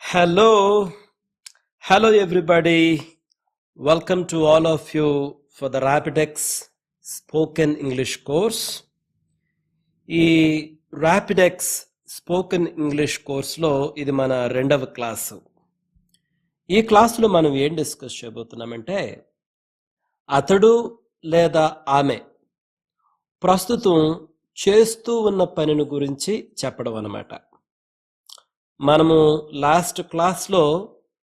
Hello, hello everybody. Welcome to all of you for the Rapidex Spoken English course. ఈ Rapidex spoken English కోర్సులో ఇది మన రెండవ క్లాసు ఈ క్లాసులో మనం ఏం డిస్కస్ చేయబోతున్నామంటే అతడు లేదా ఆమె ప్రస్తుతం చేస్తూ ఉన్న పనిని గురించి చెప్పడం అన్నమాట మనము లాస్ట్ క్లాస్లో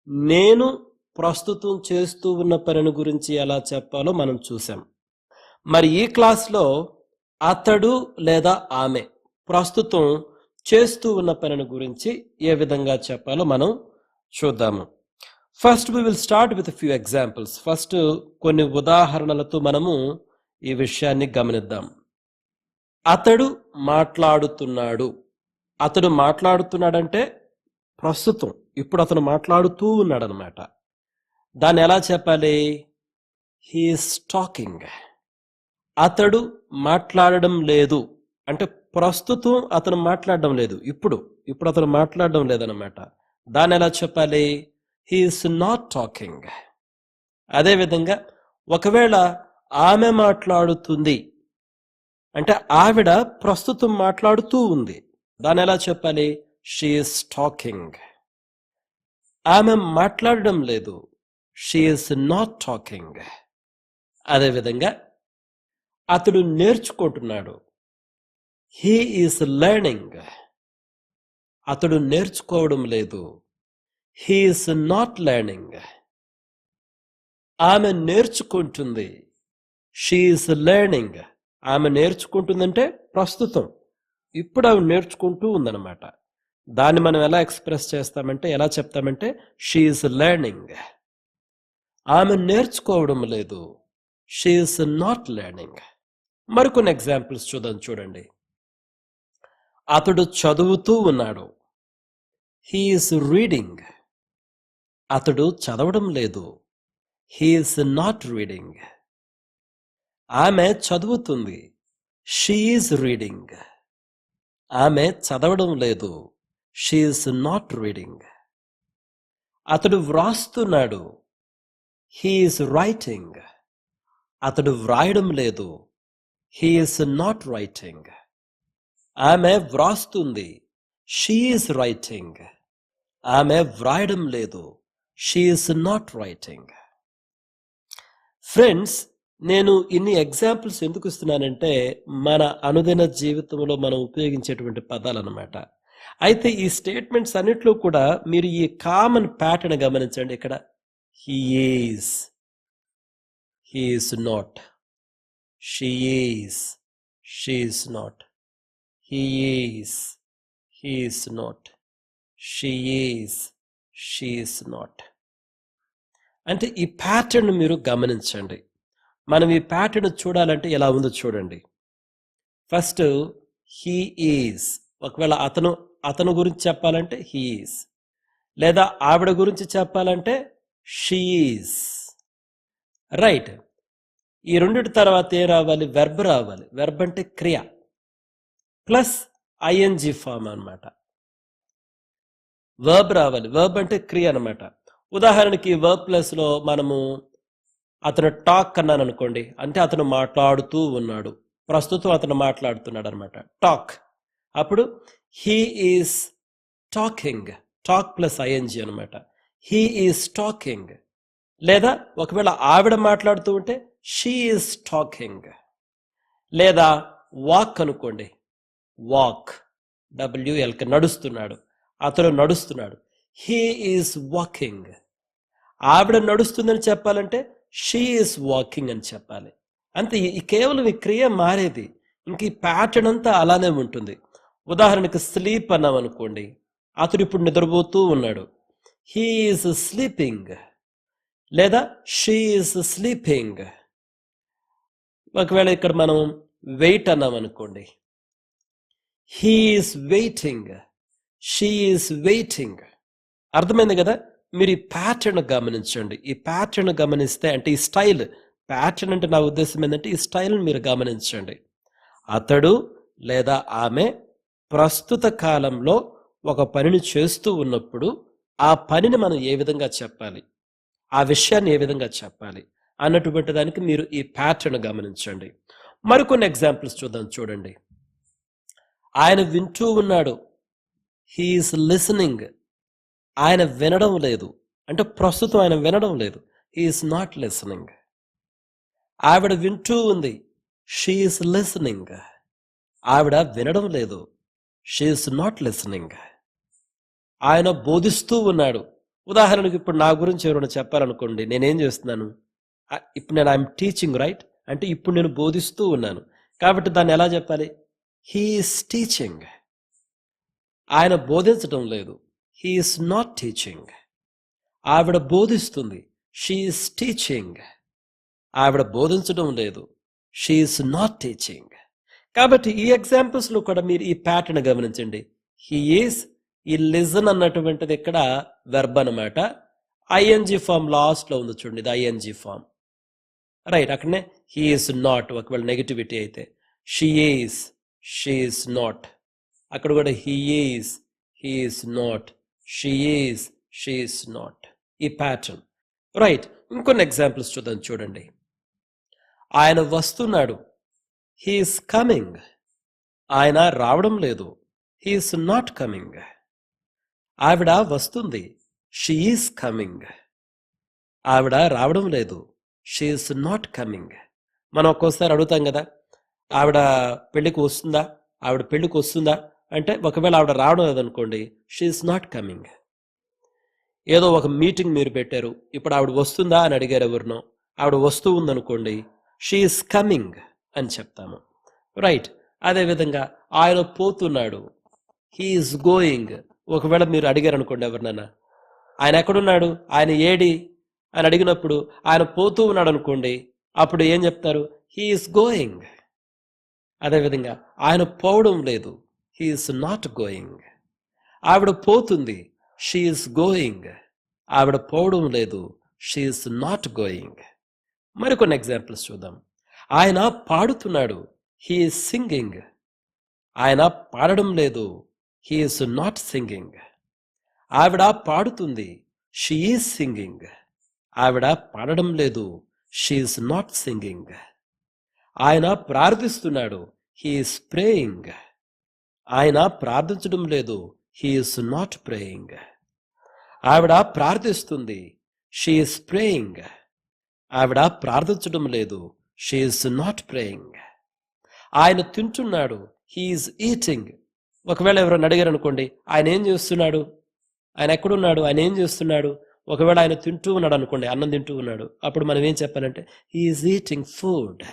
నేను ప్రస్తుతం చేస్తూ ఉన్న పనిని గురించి ఎలా చెప్పాలో మనం చూసాం మరి ఈ క్లాస్లో అతడు లేదా ఆమె ప్రస్తుతం చేస్తూ ఉన్న పనిని గురించి ఏ విధంగా చెప్పాలో మనం చూద్దాము. First we will start with few examples first కొన్ని ఉదాహరణలతో మనము ఈ విషయాన్ని గమనిద్దాం. అతడు మాట్లాడుతున్నాడు. అతడు మాట్లాడుతున్నాడంటే ప్రస్తుతం. ఇప్పుడు అతను మాట్లాడుతూ ఉన్నాడు అనమాట దాన్ని ఎలా చెప్పాలి? హీఈస్ టాకింగ్ అతడు మాట్లాడడం లేదు. అంటే ప్రస్తుతం అతను మాట్లాడడం లేదు. ఇప్పుడు ఇప్పుడు అతను మాట్లాడడం లేదనమాట దాన్ని ఎలా చెప్పాలి? హీఈస్ నాట్ టాకింగ్ అదేవిధంగా ఒకవేళ ఆమె మాట్లాడుతుంది అంటే ఆవిడ ప్రస్తుతం మాట్లాడుతూ ఉంది దాన్ని ఎలా చెప్పాలి? షీఈస్ టాకింగ్ ఆమె మాట్లాడడం లేదు. షీఈస్ నాట్ టాకింగ్ అదేవిధంగా అతడు నేర్చుకుంటున్నాడు. హీ ఈస్ లెర్నింగ్ అతడు నేర్చుకోవడం లేదు. హీఈస్ నాట్ లెర్నింగ్ ఆమె నేర్చుకుంటుంది. షీఈస్ లెర్నింగ్ ఆమె నేర్చుకుంటుందంటే ప్రస్తుతం. ఇప్పుడు ఆవిడ నేర్చుకుంటూ ఉందన్నమాట. దాన్ని మనం ఎలా ఎక్స్ప్రెస్ చేస్తామంటే ఎలా చెప్తామంటే షీఈస్ లెర్నింగ్ ఆమె నేర్చుకోవడం లేదు. షీఈస్ నాట్ లెర్నింగ్ మరికొన్ని ఎగ్జాంపుల్స్ చూద్దాం చూడండి. అతడు చదువుతూ ఉన్నాడు. హీఈస్ రీడింగ్ అతడు చదవడం లేదు. హీఈస్ నాట్ రీడింగ్ ఆమె చదువుతుంది. షీఈస్ రీడింగ్ ఆమె చదవడం లేదు. షీఈస్ నాట్ రీడింగ్ అతడు వ్రాస్తున్నాడు. హీఈస్ రైటింగ్ అతడు వ్రాయడం లేదు. హీఈస్ నాట్ రైటింగ్ ఆమె వ్రాస్తుంది. షీఈస్ రైటింగ్ ఆమె వ్రాయడం లేదు. షీఈస్ నాట్ రైటింగ్ ఫ్రెండ్స్ నేను ఇన్ని ఎగ్జాంపుల్స్ ఎందుకు ఇస్తున్నానంటే మన అనుదిన జీవితంలో మనం ఉపయోగించేటువంటి పదాలు అనమాట అయితే ఈ స్టేట్మెంట్స్ అన్నిట్లో కూడా మీరు ఈ కామన్ ప్యాటర్న్ గమనించండి. ఇక్కడ he is he is not she is she is not he is he is not she is she is not అంటే ఈ ప్యాటర్న్ మీరు గమనించండి. మనం ఈ ప్యాటర్న్ చూడాలంటే ఎలా ఉందో చూడండి. ఫస్ట్ హీ ఈజ్ ఒకవేళ అతను అతను గురించి చెప్పాలంటే హీ ఈజ్ లేదా ఆవిడ గురించి చెప్పాలంటే షీఈస్ రైట్ ఈ రెండిటి తర్వాత ఏ రావాలి? వెర్బ్ రావాలి. వెర్బ్ అంటే క్రియ. ప్లస్ ఐఎన్జి ఫామ్ అనమాట వర్బ్ రావాలి. వర్బ్ అంటే క్రియ అన్నమాట. ఉదాహరణకి వర్బ్ ప్లస్లో మనము అతను టాక్ అన్నాను అనుకోండి అంటే అతను మాట్లాడుతూ ఉన్నాడు. ప్రస్తుతం అతను మాట్లాడుతున్నాడు అనమాట టాక్. అప్పుడు he is talking. Talk plus ING అనమాట. He is talking. లేదా ఒకవేళ ఆవిడ మాట్లాడుతూ ఉంటే షీ ఈస్ టాకింగ్. లేదా వాక్ అనుకోండి. వాక్. డబ్ల్యూఎల్కి నడుస్తున్నాడు. అతను నడుస్తున్నాడు. He is walking. ఆవిడ నడుస్తుందని చెప్పాలంటే షీ ఈస్ వాకింగ్ అని చెప్పాలి. అంతే ఈ- కేవలం ఈ క్రియ మారేది. ఇంక ఈ ప్యాటర్న్ అంతా అలానే ఉంటుంది. ఉదాహరణకి స్లీప్ అన్నాం అనుకోండి అతడు ఇప్పుడు నిద్రపోతూ ఉన్నాడు. హీఈస్ స్లీపింగ్ లేదా షీఈస్ స్లీపింగ్ ఒకవేళ ఇక్కడ మనం వెయిట్ అన్నాం అనుకోండి హీఈస్ వెయిటింగ్ షీఈస్ వెయిటింగ్ అర్థమైంది కదా? మీరు ఈ ప్యాటర్న్ గమనించండి. ఈ ప్యాటర్న్ గమనిస్తే అంటే ఈ స్టైల్ ప్యాటర్న్ అంటే నా ఉద్దేశం ఏంటంటే ఈ స్టైల్ని మీరు గమనించండి. అతడు లేదా ఆమె ప్రస్తుత కాలంలో ఒక పనిని చేస్తూ ఉన్నప్పుడు ఆ పనిని మనం ఏ విధంగా చెప్పాలి? ఆ విషయాన్ని ఏ విధంగా చెప్పాలి? అన్నటువంటి దానికి మీరు ఈ ప్యాటర్న్ గమనించండి. మరికొన్ని ఎగ్జాంపుల్స్ చూద్దాం చూడండి. ఆయన వింటూ ఉన్నాడు. హీఈస్ లిసనింగ్ ఆయన వినడం లేదు. అంటే ప్రస్తుతం ఆయన వినడం లేదు. ఈస్ నాట్ లిసనింగ్ ఆవిడ వింటూ ఉంది. షీఈస్ లిసనింగ్ ఆవిడ వినడం లేదు. షీఈస్ నాట్ లిసనింగ్ ఆయన బోధిస్తూ ఉన్నాడు. ఉదాహరణకు ఇప్పుడు నా గురించి ఎవరైనా చెప్పాలనుకోండి నేనేం చేస్తున్నాను? ఇప్పుడు నేను ఐఎమ్ టీచింగ్ రైట్? అంటే ఇప్పుడు నేను బోధిస్తూ ఉన్నాను. కాబట్టి దాన్ని ఎలా చెప్పాలి? హీఈస్ టీచింగ్ ఆయన బోధించడం లేదు. హీఈస్ నాట్ టీచింగ్ ఆవిడ బోధిస్తుంది. షీఈస్ టీచింగ్ ఆవిడ బోధించడం లేదు. షీఈస్ నాట్ టీచింగ్ కాబట్టి ఈ ఎగ్జాంపుల్స్లో కూడా మీరు ఈ ప్యాటర్న్ గమనించండి. హీఈస్ ఈ లిజన్ అన్నటువంటిది ఇక్కడ వెర్బ్ అనమాట ఐఎన్జి ఫామ్ లాస్ట్లో ఉంది చూడండి ఇది ఐఎన్జి ఫామ్ రైట్ అక్కడనే హీఈస్ నాట్ ఒకవేళ నెగిటివిటీ అయితే. She she is she not అక్కడ కూడా he he is he is not she is she is not ఈ ప్యాటర్న్ రైట్ ఇంకొన్ని ఎగ్జాంపుల్స్ చూద్దాం చూడండి. ఆయన వస్తున్నాడు. హీఈస్ కమింగ్ ఆయన రావడం లేదు. హీఈస్ నాట్ కమింగ్ ఆవిడ వస్తుంది. షీఈస్ కమింగ్ ఆవిడ రావడం లేదు. షీఈస్ నాట్ కమింగ్ మనం ఒక్కోసారి అడుగుతాం కదా. ఆవిడ పెళ్ళికి వస్తుందా? ఆవిడ పెళ్ళికి వస్తుందా? అంటే ఒకవేళ ఆవిడ రావడం లేదనుకోండి షీఈస్ నాట్ కమింగ్ ఏదో ఒక మీటింగ్ మీరు పెట్టారు ఇప్పుడు ఆవిడ వస్తుందా అని అడిగారు ఎవరినో ఆవిడ వస్తూ ఉందనుకోండి షీఈస్ కమింగ్ అని చెప్తాము. రైట్ అదేవిధంగా ఆయన పోతున్నాడు హీఈస్ గోయింగ్ ఒకవేళ మీరు అడిగారు అనుకోండి ఎవరినైనా ఆయన ఎక్కడున్నాడు ఆయన ఏడి అని అడిగినప్పుడు ఆయన పోతూ ఉన్నాడు అనుకోండి అప్పుడు ఏం చెప్తారు? హీఈస్ గోయింగ్ అదేవిధంగా ఆయన పోవడం లేదు. హీఈస్ నాట్ గోయింగ్ ఆవిడ పోతుంది. షీఈస్ గోయింగ్ ఆవిడ పోవడం లేదు. షీఈస్ నాట్ గోయింగ్ మరికొన్ని ఎగ్జాంపుల్స్ చూద్దాం. ఆయన పాడుతున్నాడు. హీఈస్ సింగింగ్ ఆయన పాడడం లేదు. హీఈస్ నాట్ సింగింగ్ ఆవిడ పాడుతుంది. షీఈస్ సింగింగ్ ఆవిడ పాడడం లేదు. షీఈస్ నాట్ సింగింగ్ ఆయన ప్రార్థిస్తున్నాడు. హీఈస్ ప్రేయింగ్ ఆయన ప్రార్థించడం లేదు. హీఈస్ నాట్ ప్రేయింగ్ ఆవిడ ప్రార్థిస్తుంది. షీఈస్ ప్రేయింగ్ ఆవిడ ప్రార్థించడం లేదు. షీఈస్ నాట్ ప్రేయింగ్ ఆయన తింటున్నాడు. హీఈస్ ఈటింగ్ ఒకవేళ ఎవరైనా అడిగారు అనుకోండి ఆయన ఏం చేస్తున్నాడు? ఆయన ఎక్కడున్నాడు? ఆయన ఏం చేస్తున్నాడు? ఒకవేళ ఆయన తింటూ ఉన్నాడు అనుకోండి అన్నం తింటూ ఉన్నాడు అప్పుడు మనం ఏం చెప్పాలంటే he is eating food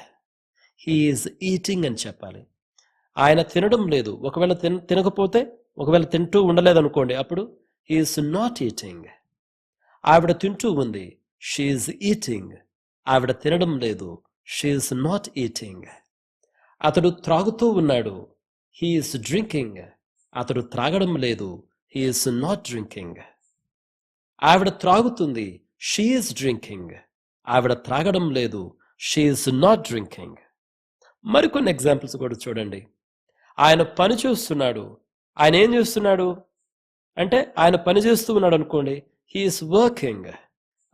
he is eating అని చెప్పాలి. ఆయన తినడం లేదు. ఒకవేళ తిన తినకపోతే ఒకవేళ తింటూ ఉండలేదు అనుకోండి అప్పుడు హీఈస్ నాట్ ఈటింగ్ ఆవిడ తింటూ ఉంది. షీఈస్ ఈటింగ్ ఆవిడ తినడం లేదు. షీఈస్ నాట్ ఈటింగ్ అతడు త్రాగుతూ ఉన్నాడు. హీఈస్ డ్రింకింగ్ అతడు త్రాగడం లేదు. హీఈస్ నాట్ డ్రింకింగ్ ఆవిడ త్రాగుతుంది. షీఈస్ డ్రింకింగ్ ఆవిడ త్రాగడం లేదు. షీఈస్ నాట్ డ్రింకింగ్ మరికొన్ని ఎగ్జాంపుల్స్ కూడా చూడండి. ఆయన పని చేస్తున్నాడు. ఆయన ఏం చేస్తున్నాడు? అంటే ఆయన పని చేస్తూ ఉన్నాడు అనుకోండి. హీఈస్ వర్కింగ్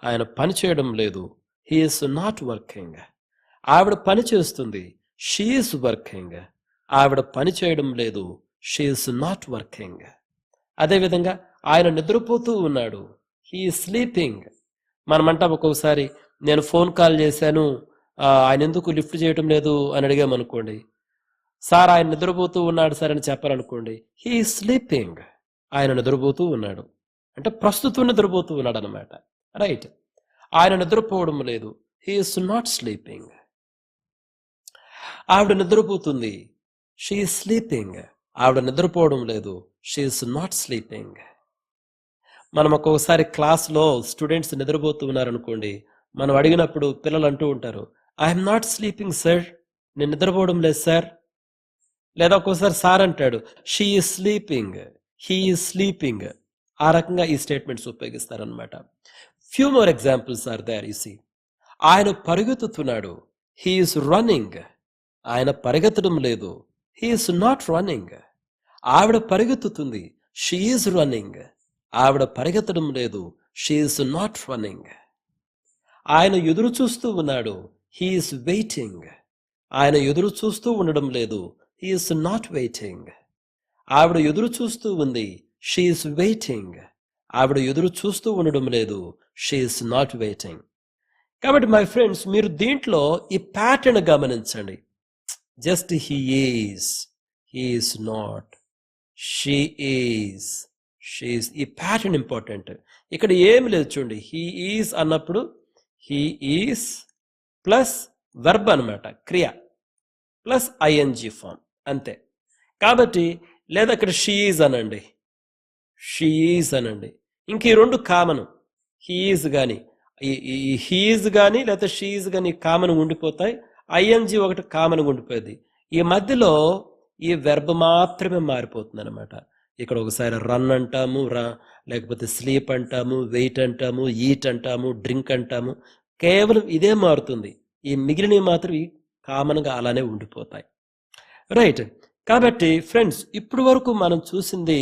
ఆయన పని చేయడం లేదు. హీఈస్ నాట్ వర్కింగ్ ఆవిడ పని చేస్తుంది. షీఈస్ వర్కింగ్ ఆవిడ పని చేయడం లేదు. షీఈస్ నాట్ వర్కింగ్ అదేవిధంగా ఆయన నిద్రపోతూ ఉన్నాడు. హీ స్లీపింగ్ మనమంటాం ఒక్కొక్కసారి నేను ఫోన్ కాల్ చేశాను. ఆయన ఎందుకు లిఫ్ట్ చేయటం లేదు? అని అడిగామనుకోండి. సార్ ఆయన నిద్రపోతూ ఉన్నాడు సార్ అని చెప్పాలనుకోండి హీ స్లీపింగ్ ఆయన నిద్రపోతూ ఉన్నాడు. అంటే ప్రస్తుతం నిద్రపోతూ ఉన్నాడు అనమాట రైట్ ఆయన నిద్రపోవడం లేదు. హీఈస్ నాట్ స్లీపింగ్ ఆవిడ నిద్రపోతుంది. షీ స్లీపింగ్ ఆవిడ నిద్రపోవడం లేదు. షీఈస్ నాట్ స్లీపింగ్ మనం ఒక్కొక్కసారి క్లాస్లో స్టూడెంట్స్ నిద్రపోతూ ఉన్నారనుకోండి మనం అడిగినప్పుడు పిల్లలు అంటూ ఉంటారు ఐఎమ్ నాట్ స్లీపింగ్ సార్ నేను నిద్రపోవడం లేదు సార్ లేదా ఒక్కోసారి సార్ అంటాడు షీ ఈ స్లీపింగ్ హీ ఈ స్లీపింగ్ ఆ రకంగా ఈ statements ఉపయోగిస్తారనమాట few more examples are there easy see ఆయన పరిగెత్తుతున్నాడు హీఈస్ రన్నింగ్ ఆయన పరిగెత్తడం లేదు హీఈస్ నాట్ రన్నింగ్ ఆవిడ పరిగెత్తుతుంది షీఈస్ రన్నింగ్ ఆవిడ పరిగెత్తడం లేదు షీఈస్ నాట్ రన్నింగ్ ఆయన ఎదురు చూస్తూ ఉన్నాడు హీఈస్ వెయిటింగ్ ఆయన ఎదురు చూస్తూ ఉండడం లేదు ఈస్ నాట్ వెయిటింగ్ ఆవిడ ఎదురు చూస్తూ ఉంది. షీఈస్ వెయిటింగ్ ఆవిడ ఎదురు చూస్తూ ఉండడం లేదు. షీఈస్ నాట్ వెయిటింగ్ కాబట్టి మై ఫ్రెండ్స్ మీరు దీంట్లో ఈ ప్యాటర్న్ గమనించండి. Just he is he is not she is she is ఈ ప్యాటర్న్ ఇంపార్టెంట్ ఇక్కడ ఏమి లేదు చూడండి. హీ ఈస్ అన్నప్పుడు హీ ఈస్ ప్లస్ వెర్బ్ అనమాట క్రియ. ప్లస్ ఐఎన్జి ఫామ్ అంతే. కాబట్టి లేదా అక్కడ షీఈజ్ అనండి. షీఈజ్ అనండి. ఇంక ఈ రెండు కామన్ హీఈజ్ కానీ ఈ హీఈజ్ కానీ లేకపోతే షీఈజ్ కానీ కామన్ ఉండిపోతాయి. ఐఎన్జి ఒకటి కామన్ ఉండిపోయేది. ఈ మధ్యలో ఈ వెర్బ్ మాత్రమే మారిపోతుంది అనమాట ఇక్కడ ఒకసారి రన్ అంటాము రా లేకపోతే స్లీప్ అంటాము వెయిట్ అంటాము ఈట్ అంటాము డ్రింక్ అంటాము. కేవలం ఇదే మారుతుంది. ఈ మిగిలినవి మాత్రం కామన్గా అలానే ఉండిపోతాయి. రైట్ కాబట్టి ఫ్రెండ్స్ ఇప్పుడు వరకు మనం చూసింది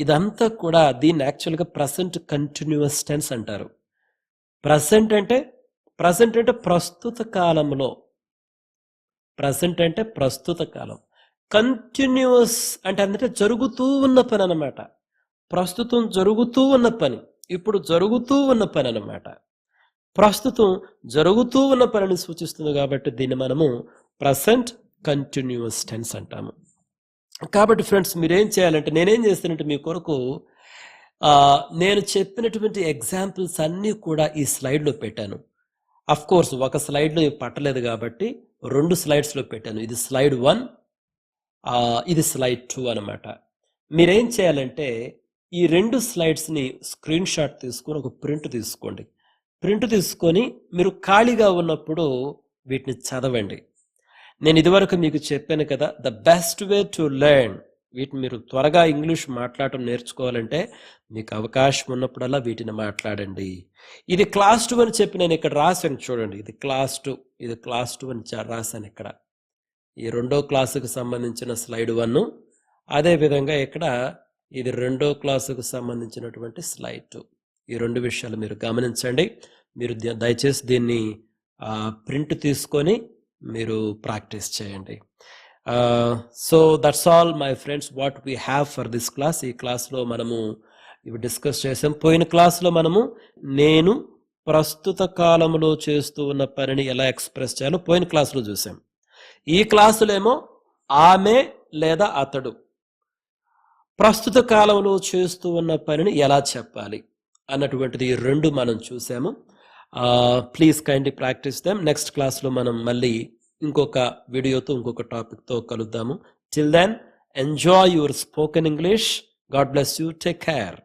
ఇదంతా కూడా దీన్ని యాక్చువల్గా ప్రజెంట్ కంటిన్యూస్ టెన్స్ అంటారు. ప్రజెంట్ అంటే ప్రజెంట్ అంటే ప్రస్తుత కాలంలో. ప్రజెంట్ అంటే ప్రస్తుత కాలం. కంటిన్యూస్ అంటే అందుకే జరుగుతూ ఉన్న పని అనమాట ప్రస్తుతం జరుగుతూ ఉన్న పని ఇప్పుడు జరుగుతూ ఉన్న పని అన్నమాట. ప్రస్తుతం జరుగుతూ ఉన్న పనిని సూచిస్తుంది కాబట్టి దీన్ని మనము ప్రజెంట్ కంటిన్యూస్ టెన్స్ అంటాము. కాబట్టి ఫ్రెండ్స్ మీరేం చేయాలంటే నేనేం చేస్తానంటే మీ కొరకు నేను చెప్పినటువంటి ఎగ్జాంపుల్స్ అన్నీ కూడా ఈ స్లైడ్లో పెట్టాను. అఫ్ కోర్స్ ఒక స్లైడ్లో పట్టలేదు కాబట్టి రెండు స్లైడ్స్లో పెట్టాను. ఇది స్లైడ్ వన్ ఇది స్లైడ్ టూ అనమాట మీరేం చేయాలంటే ఈ రెండు స్లైడ్స్ని స్క్రీన్ షాట్ తీసుకొని ఒక ప్రింట్ తీసుకోండి. ప్రింట్ తీసుకొని మీరు ఖాళీగా ఉన్నప్పుడు వీటిని చదవండి. నేను ఇదివరకు మీకు చెప్పాను కదా the best way to learn వీటిని మీరు త్వరగా ఇంగ్లీష్ మాట్లాడటం నేర్చుకోవాలంటే మీకు అవకాశం ఉన్నప్పుడల్లా వీటిని మాట్లాడండి. ఇది క్లాస్ టూ అని చెప్పి నేను ఇక్కడ రాశాను చూడండి. ఇది క్లాస్ టూ ఇది క్లాస్ టూ అని రాశాను ఇక్కడ. ఈ రెండో క్లాసుకు సంబంధించిన స్లైడ్ వన్ అదేవిధంగా ఇక్కడ ఇది రెండో క్లాసుకు సంబంధించినటువంటి స్లైడ్ టూ ఈ రెండు విషయాలు మీరు గమనించండి. మీరు ద- దయచేసి దీన్ని ప్రింట్ తీసుకొని మీరు ప్రాక్టీస్ చేయండి. So that's all my friends what we have for this class ఈ క్లాస్లో మనము ఇవి డిస్కస్ చేసాం. పోయిన క్లాస్లో మనము నేను ప్రస్తుత కాలంలో చేస్తూ ఉన్న పనిని ఎలా ఎక్స్ప్రెస్ చేయాలో పోయిన క్లాసులో చూసాం. ఈ క్లాసులేమో ఆమె లేదా అతడు ప్రస్తుత కాలంలో చేస్తూ ఉన్న పనిని ఎలా చెప్పాలి అన్నటువంటిది రెండు మనం చూసాము. Please kindly practice them next క్లాస్లో మనం మళ్ళీ ఇంకొక వీడియోతో ఇంకొక టాపిక్తో కలుద్దాము. Till then enjoy your spoken English God bless you take care